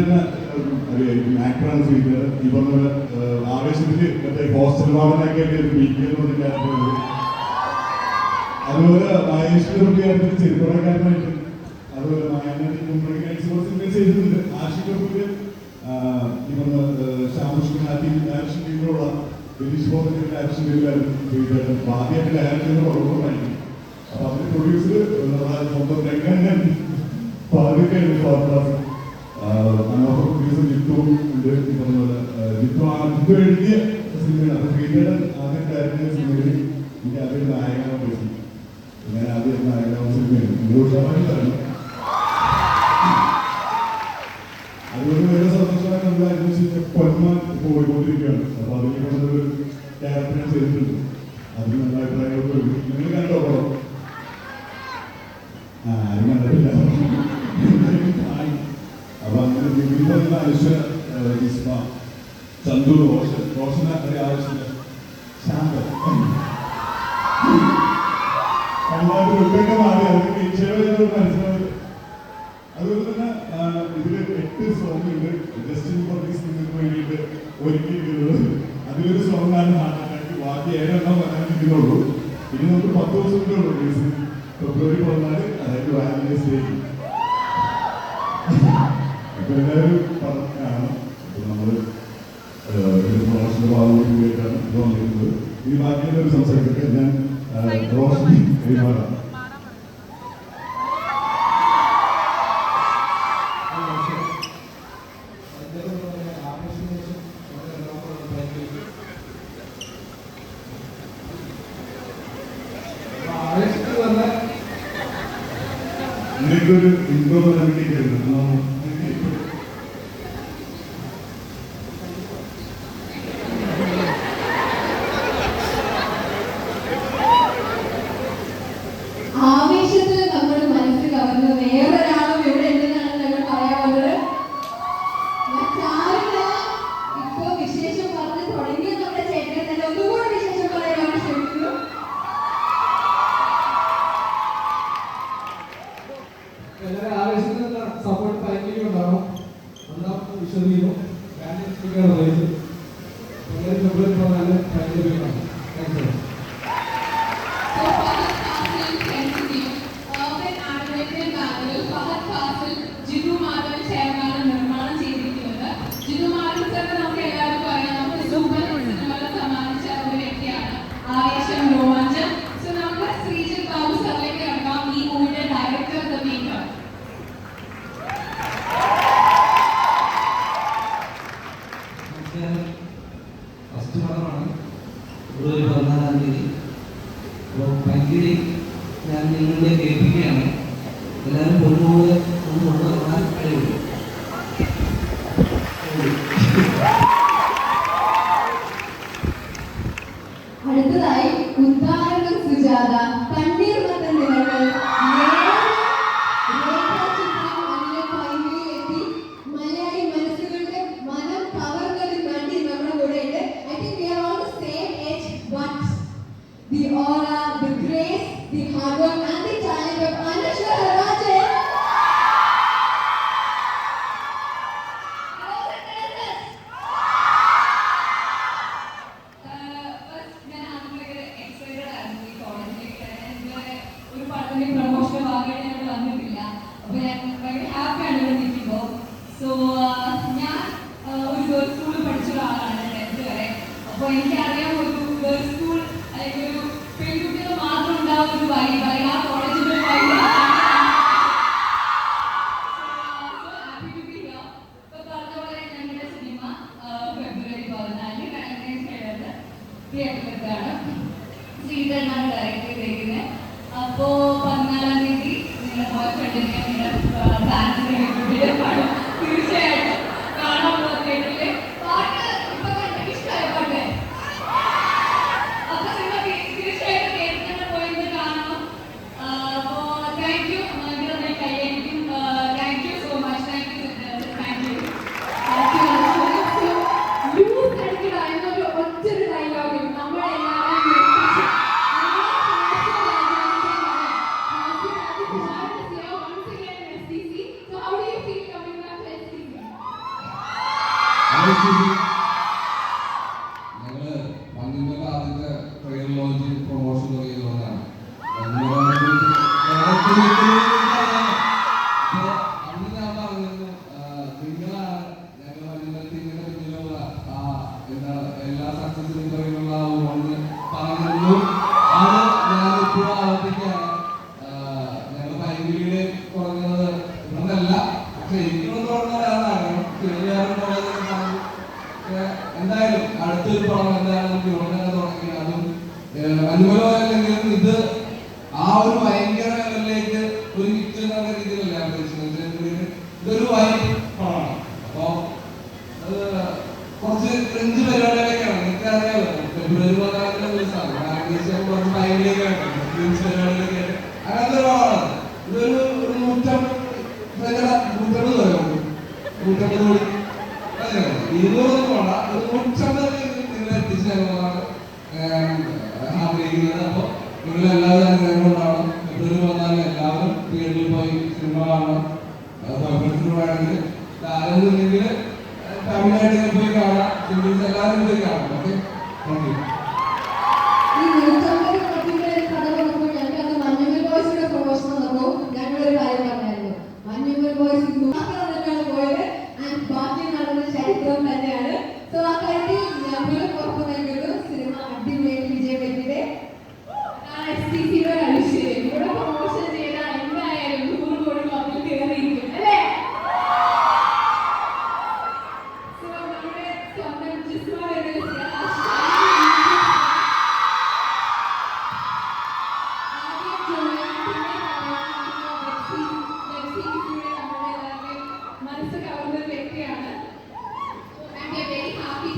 ശ്രീജിത്തിന്റെ അറിയായിരിക്കും. ആക്ടറാണ് ശ്രീജിത്ത് ഈ പറഞ്ഞ ആവേശത്തിൽ മറ്റേ ഹോസ്റ്റൽ ക്യാരക്ടർ അതുപോലെ മഹേശ്വരന്റെ ചെറുപ്പക്കാരനായിട്ട് അതുപോലെ മായാനദി മുമ്പ് ചെയ്തിട്ടുണ്ട്. ആഷിക് കപൂര് ഈ പറഞ്ഞ ശ്യാമകൃഷ്ണൻ ആദ്യം ഡയറക്ഷൻ ടീമിലുള്ള ബിനീഷ് ബോധന്റെ ഡയറക്ഷൻ ടീമിലായിരുന്നു ചെയ്തിട്ട് ആദ്യമായിട്ട് ഡയറക്ടറിന്റെ പുറകോട്ടായിരിക്കും അപ്പൊ അതിന്റെ പ്രൊഡ്യൂസർ സ്വന്തം രംഗൻ പാതൊക്കെ ഫോട്ടോഗ്രാഫർ മനോഹർ പ്രൊഡ്യൂസർ ജിത്തു ഉണ്ട് ഈ പറഞ്ഞ പോലെ ജിത്തു ആ ജിത്തു സിനിമയാണ്. അപ്പൊ ശ്രീധരൻ ഞാൻ ആദ്യം നായകനാവാൻ സിനിമയാണ് ശതമാനം റോഷന ഒരു ആവശ്യമില്ല. ശാന്ത. കണ്ടാൽ ഉൾക്കൊക്കെ മാറി. അതിന് ഈശ്വര മനസ്സിലാവും അതുപോലെ തന്നെ ഇതിൽ എട്ട് സോങ് ഉണ്ട് ജസ്റ്റിൻ വർഗീസ് നിങ്ങൾക്ക് വേണ്ടിയിട്ട് ഒരുക്കിയിട്ടുള്ളത് അതിലൊരു സോങ് ആണ് ഹാർട്ട് അറ്റാക്ക് ബാക്കി ഏഴെണ്ണം വരാനിരിക്കുന്നുള്ളൂ ഇനി നമുക്ക് പത്ത് ദിവസം കൂടെ ഫെബ്രുവരി പതിനാല് അതായത് വാലന്റൈൻസ് ഡേക്ക് അപ്പൊ എല്ലാവരും പറഞ്ഞാണ് അപ്പൊ നമ്മൾ പ്രൊമോഷന്റെ ഭാഗം കൂടിയിട്ടാണ് ഇത് വന്നിരുന്നത്. ഈ ബാക്കിയുള്ളവർ സംസാരിക്കട്ടെ? ഞാൻ റോഷനി കൈമാറാം. നിങ്ങൾക്കൊരു ഇൻട്രോ പറയാൻ സപ്പോർട്ട് താല്പര്യം ഉണ്ടാവും. ഒന്നാം വിശ്വസിക്കുന്നു ഞാൻ സ്പീക്കർ പറയുന്നത് കേൾപ്പിക്കുകയാണ് എല്ലാവരും പൊന്നുപോലെ ഒന്ന് വന്നാൽ കഴിയുള്ളൂ. അടുത്തതായി ഉദാഹരണം സുജാത. Thank you. ഒരു ഭയങ്കര ലെവലിലേക്ക് ഒരു കിട്ടുന്ന രീതിയിലല്ല ആഗ്രഹിച്ചത് ഇതൊരു വൈ അപ്പോ കുറച്ച് ക്രിഞ്ച് പരിപാടികളൊക്കെയാണ്. എനിക്ക് അറിയാമല്ലോ ഫെബ്രുവരി പതിനാറിന്റെ ദിവസമാണ് ആഗ്രഹിച്ചപ്പോൾ കുറച്ച് ഭയങ്കരമൊക്കെയാണ് ക്രിഞ്ച് അങ്ങനത്തെ ഒരു ഇതൊരു ഒരു ഇരുന്നൂറ് പോണ്ട ഒരു നൂറ്റമ്പത് നിങ്ങൾ എത്തിച്ചു തരുന്നതാണ് അതൊന്നുമില്ലെങ്കിൽ തമിഴ്നാട്ടിൽ പോയി കാണാം. ചിമ്പിൾസ് എല്ലാവരും പോയി കാണാം. Okay? Thank you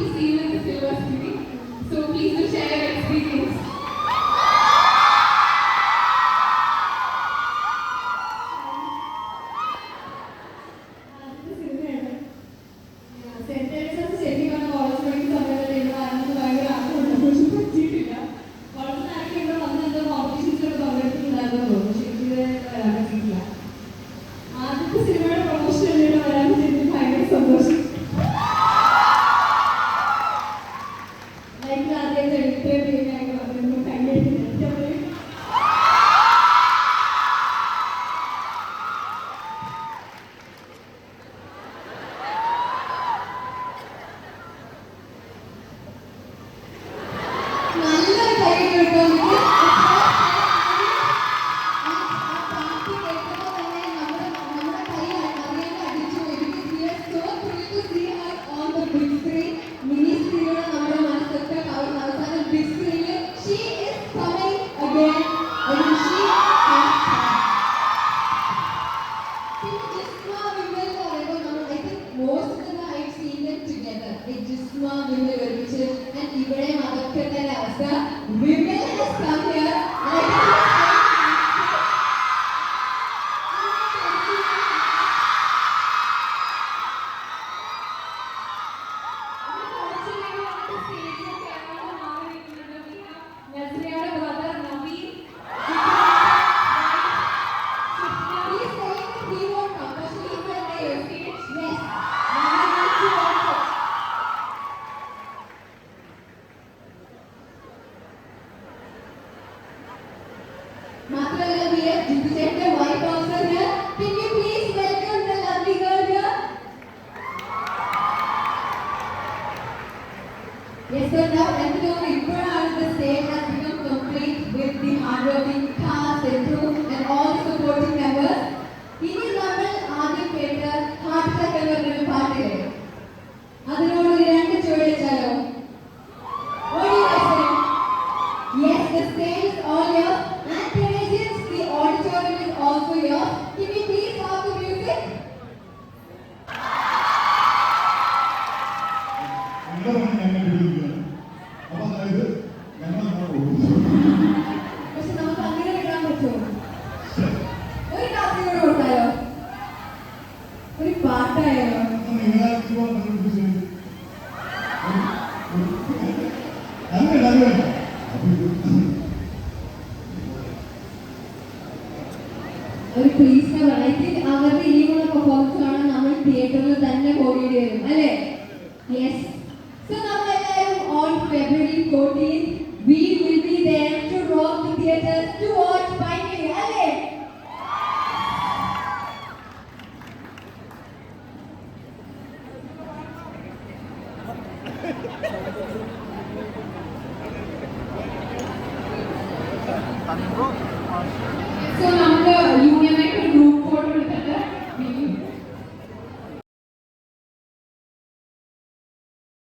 the. So please do share your experience. Yes, sir. Now, ഒരു പ്രീസ്റ്റർ ഐ തിങ്ക് അവരുടെ ഈ കൂടെ പെർഫോമൻസ് കാണാൻ നമ്മൾ തിയേറ്ററിൽ തന്നെ കോടിയേണ്ടി വരും അല്ലേ യെസ് സോ നമ്മൾ എല്ലാവരും on February fourteen we will be there to rock the theaters to watch Binding, അല്ലേ Thank you. సో నమ్మ యూనియన్